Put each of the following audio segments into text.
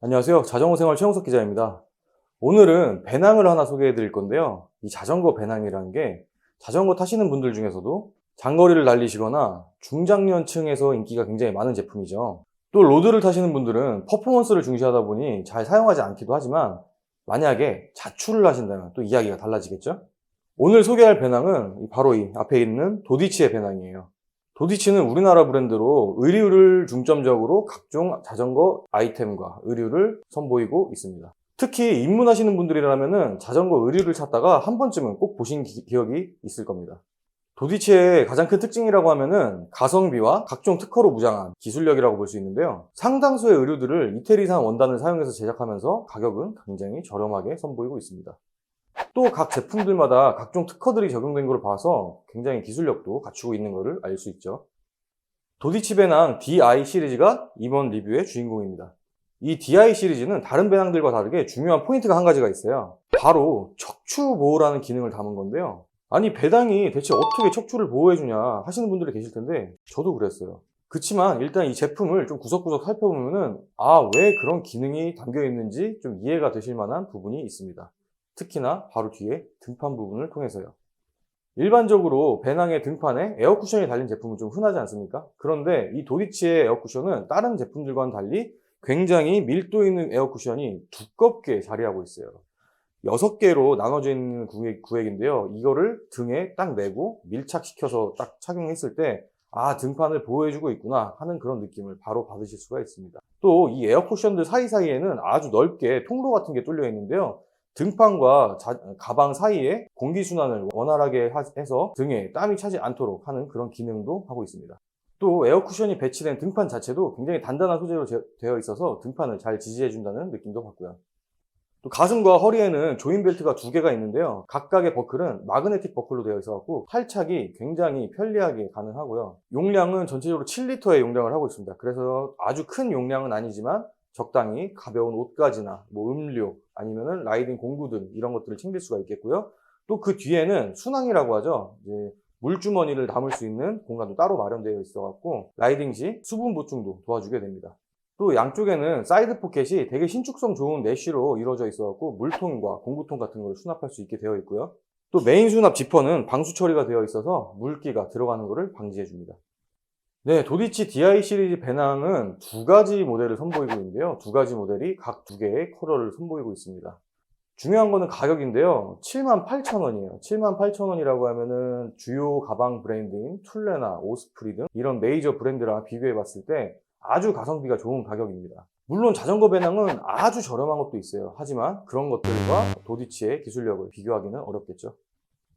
안녕하세요. 자전거 생활 최영석 기자입니다. 오늘은 배낭을 하나 소개해 드릴 건데요. 이 자전거 배낭이라는 게 자전거 타시는 분들 중에서도 장거리를 달리시거나 중장년층에서 인기가 굉장히 많은 제품이죠. 또 로드를 타시는 분들은 퍼포먼스를 중시하다 보니 잘 사용하지 않기도 하지만 만약에 자출을 하신다면 또 이야기가 달라지겠죠? 오늘 소개할 배낭은 바로 이 앞에 있는 도디치의 배낭이에요. 도디치는 우리나라 브랜드로 의류를 중점적으로 각종 자전거 아이템과 의류를 선보이고 있습니다. 특히 입문하시는 분들이라면 자전거 의류를 찾다가 한 번쯤은 꼭 보신 기- 기억이 있을 겁니다. 도디치의 가장 큰 특징이라고 하면은 가성비와 각종 특허로 무장한 기술력이라고 볼 수 있는데요. 상당수의 의류들을 이태리 산 원단을 사용해서 제작하면서 가격은 굉장히 저렴하게 선보이고 있습니다. 또 각 제품들마다 각종 특허들이 적용된 걸 봐서 굉장히 기술력도 갖추고 있는 것을 알 수 있죠. 도디치 배낭 DI 시리즈가 이번 리뷰의 주인공입니다. 이 DI 시리즈는 다른 배낭들과 다르게 중요한 포인트가 한 가지가 있어요. 바로 척추 보호라는 기능을 담은 건데요. 아니 배낭이 대체 어떻게 척추를 보호해주냐 하시는 분들이 계실 텐데 저도 그랬어요. 그치만 일단 이 제품을 좀 구석구석 살펴보면은 아 왜 그런 기능이 담겨 있는지 좀 이해가 되실 만한 부분이 있습니다. 특히나 바로 뒤에 등판 부분을 통해서요. 일반적으로 배낭의 등판에 에어쿠션이 달린 제품은 좀 흔하지 않습니까? 그런데 이 도디치의 에어쿠션은 다른 제품들과는 달리 굉장히 밀도 있는 에어쿠션이 두껍게 자리하고 있어요. 6개로 나눠져 있는 구획, 구획인데요. 이거를 등에 딱 메고 밀착시켜서 딱 착용했을 때, 아, 등판을 보호해주고 있구나 하는 그런 느낌을 바로 받으실 수가 있습니다. 또 이 에어쿠션들 사이사이에는 아주 넓게 통로 같은 게 뚫려 있는데요. 등판과 자- 가방 사이에 공기순환을 원활하게 하- 해서 등에 땀이 차지 않도록 하는 그런 기능도 하고 있습니다. 또 에어쿠션이 배치된 등판 자체도 굉장히 단단한 소재로 제- 되어 있어서 등판을 잘 지지해준다는 느낌도 받고요. 또 가슴과 허리에는 조인 벨트가 두 개가 있는데요. 각각의 버클은 마그네틱 버클로 되어 있어갖고 탈착이 굉장히 편리하게 가능하고요. 용량은 전체적으로 7리터의 용량을 하고 있습니다. 그래서 아주 큰 용량은 아니지만 적당히 가벼운 옷가지나 뭐 음료 아니면은 라이딩 공구 등 이런 것들을 챙길 수가 있겠고요. 또 그 뒤에는 순항이라고 하죠. 물주머니를 담을 수 있는 공간도 따로 마련되어 있어 갖고 라이딩 시 수분 보충도 도와주게 됩니다. 또 양쪽에는 사이드 포켓이 되게 신축성 좋은 메쉬로 이루어져 있어 갖고 물통과 공구통 같은 걸 수납할 수 있게 되어 있고요. 또 메인 수납 지퍼는 방수 처리가 되어 있어서 물기가 들어가는 것을 방지해 줍니다. 네, 도디치 DI 시리즈 배낭은 두 가지 모델을 선보이고 있는데요. 두 가지 모델이 각 두 개의 컬러를 선보이고 있습니다. 중요한 거는 가격인데요. 78,000원이에요. 78,000원이라고 하면은 주요 가방 브랜드인 툴레나 오스프리 등 이런 메이저 브랜드랑 비교해 봤을 때 아주 가성비가 좋은 가격입니다. 물론 자전거 배낭은 아주 저렴한 것도 있어요. 하지만 그런 것들과 도디치의 기술력을 비교하기는 어렵겠죠.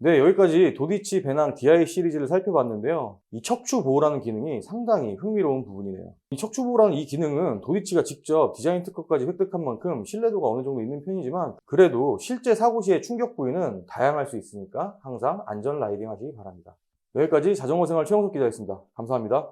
네, 여기까지 도디치 배낭 DI 시리즈를 살펴봤는데요. 이 척추 보호라는 기능이 상당히 흥미로운 부분이네요. 이 척추 보호라는 이 기능은 도디치가 직접 디자인 특허까지 획득한 만큼 신뢰도가 어느 정도 있는 편이지만 그래도 실제 사고 시의 충격 부위는 다양할 수 있으니까 항상 안전 라이딩 하시기 바랍니다. 여기까지 자전거 생활 최영석 기자였습니다. 감사합니다.